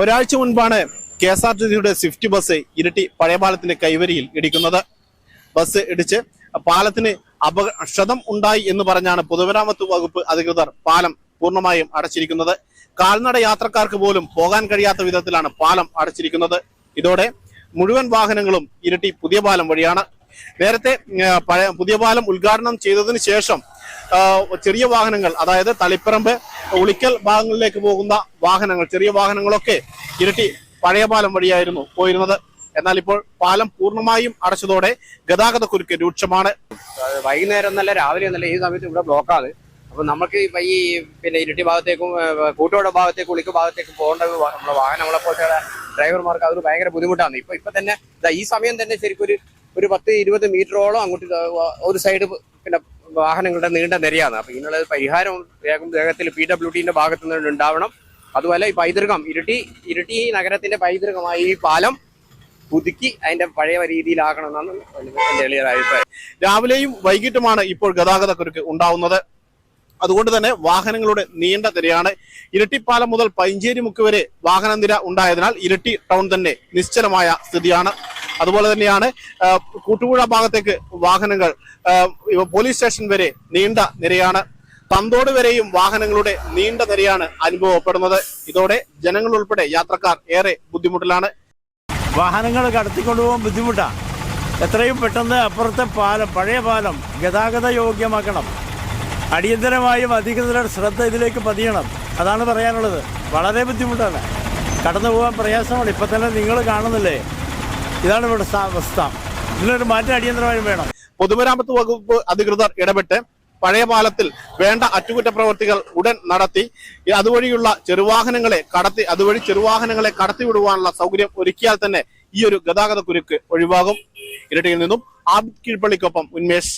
ഒരാഴ്ച മുൻപാണ് K S R T സിയുടെ സ്വിഫ്റ്റ് ബസ് ഇരട്ടി പഴയ പഴയപാലത്തിന്റെ കൈവരിയിൽ ഇടിക്കുന്നത്. ബസ് ഇടിച്ച് പാലത്തിന് അപകടം ഉണ്ടായി എന്ന് പറഞ്ഞാണ് പൊതുമരാമത്ത് വകുപ്പ് അധികൃതർ പാലം പൂർണമായും അടച്ചിരിക്കുന്നത്. കാൽനട യാത്രക്കാർക്ക് പോലും പോകാൻ കഴിയാത്ത വിധത്തിലാണ് പാലം അടച്ചിരിക്കുന്നത്. ഇതോടെ മുഴുവൻ വാഹനങ്ങളും ഇരട്ടി പുതിയ പാലം വഴിയാണ്. നേരത്തെ പുതിയ പാലം ഉദ്ഘാടനം ചെയ്തതിന് ശേഷം ചെറിയ വാഹനങ്ങൾ അതായത് തളിപ്പറമ്പ് ഉളിക്കൽ ഭാഗങ്ങളിലേക്ക് പോകുന്ന വാഹനങ്ങൾ ചെറിയ വാഹനങ്ങളൊക്കെ ഇരട്ടി പഴയ പാലം വഴിയായിരുന്നു പോയിരുന്നത്. എന്നാൽ ഇപ്പോൾ പാലം പൂർണമായും അടച്ചതോടെ ഗതാഗത കുരുക്ക് രൂക്ഷമാണ്. വൈകുന്നേരം എന്നല്ല രാവിലെ നല്ല ഈ സമയത്ത് ഇവിടെ ബ്ലോക്കാണ്. അപ്പൊ നമുക്ക് ഈ പിന്നെ ഇരട്ടി ഭാഗത്തേക്കും കൂട്ടോട ഭാഗത്തേക്കും ഉളിക്ക് ഭാഗത്തേക്കും പോകേണ്ട നമ്മുടെ വാഹനങ്ങളെ പോലത്തെ ഡ്രൈവർമാർക്ക് അതൊരു ഭയങ്കര ബുദ്ധിമുട്ടാണ്. ഇപ്പൊ ഇപ്പൊ തന്നെ ഈ സമയം തന്നെ ശരിക്കും ഒരു ഒരു പത്ത് ഇരുപത് മീറ്ററോളം അങ്ങോട്ട് ഒരു സൈഡ് വാഹനങ്ങളുടെ നീണ്ട നിരയാണ്. അപ്പൊ ഇതിനുള്ള പരിഹാരം വേഗം വേഗത്തിൽ പി ഡബ്ല്യു ടിന്റെ ഭാഗത്തു നിന്ന് ഉണ്ടാവണം. അതുപോലെ ഈ പൈതൃകം ഇരിട്ടി ഇരിട്ടി നഗരത്തിന്റെ പൈതൃകമായ ഈ പാലം പുതുക്കി അതിന്റെ പഴയ രീതിയിലാക്കണം എന്നാണ് എന്റെ എളിയ അഭിപ്രായം. രാവിലെയും വൈകിട്ടുമാണ് ഇപ്പോൾ ഗതാഗത കുരുക്ക് ഉണ്ടാവുന്നത്. അതുകൊണ്ട് തന്നെ വാഹനങ്ങളുടെ നീണ്ട നിരയാണ്. ഇരട്ടിപ്പാലം മുതൽ പൈഞ്ചേരി മുക്ക് വരെ വാഹന നിര ഉണ്ടായതിനാൽ ഇരട്ടി ടൗൺ തന്നെ നിശ്ചലമായ സ്ഥിതിയാണ്. അതുപോലെ തന്നെയാണ് കൂട്ടുപുഴ ഭാഗത്തേക്ക് വാഹനങ്ങൾ പോലീസ് സ്റ്റേഷൻ വരെ നീണ്ട നിരയാണ്. തന്തോട് വരെയും വാഹനങ്ങളുടെ നീണ്ട നിരയാണ് അനുഭവപ്പെടുന്നത്. ഇതോടെ ജനങ്ങൾ ഉൾപ്പെടെ യാത്രക്കാർ ഏറെ ബുദ്ധിമുട്ടിലാണ്. വാഹനങ്ങൾ കടത്തിക്കൊണ്ടുപോകാൻ ബുദ്ധിമുട്ടാണ് എത്രയും പെട്ടെന്ന് അപ്പുറത്തെ പാലം പഴയ പാലം ഗതാഗത യോഗ്യമാക്കണം. അടിയന്തരമായും അധികൃതരുടെ ശ്രദ്ധ ഇതിലേക്ക് പതിയണം. അതാണ് പറയാനുള്ളത്. വളരെ ബുദ്ധിമുട്ടാണ്. കടന്നു പോകാൻ പ്രയാസമാണ്. ഇപ്പം തന്നെ നിങ്ങൾ കാണുന്നില്ലേ? ഇതാണ് ഇവിടെ അവസ്ഥ. ഇതിനൊരു മാറ്റം അടിയന്തരമായും വേണം. പൊതുമരാമത്ത് വകുപ്പ് അധികൃതർ ഇടപെട്ട് പഴയ പാലത്തിൽ വേണ്ട അറ്റകുറ്റപ്രവർത്തികൾ ഉടൻ നടത്തി. അതുവഴിയുള്ള ചെറുവാഹനങ്ങളെ കടത്തി അതുവഴി ചെറുവാഹനങ്ങളെ കടത്തിവിടുവാനുള്ള സൗകര്യം ഒരുക്കിയാൽ തന്നെ ഈ ഒരു ഗതാഗത കുരുക്ക് ഒഴിവാകും. ഇരട്ടിയിൽ നിന്നും ആബിദ് കീഴ്പള്ളിക്കൊപ്പം ഉന്മേഷ്.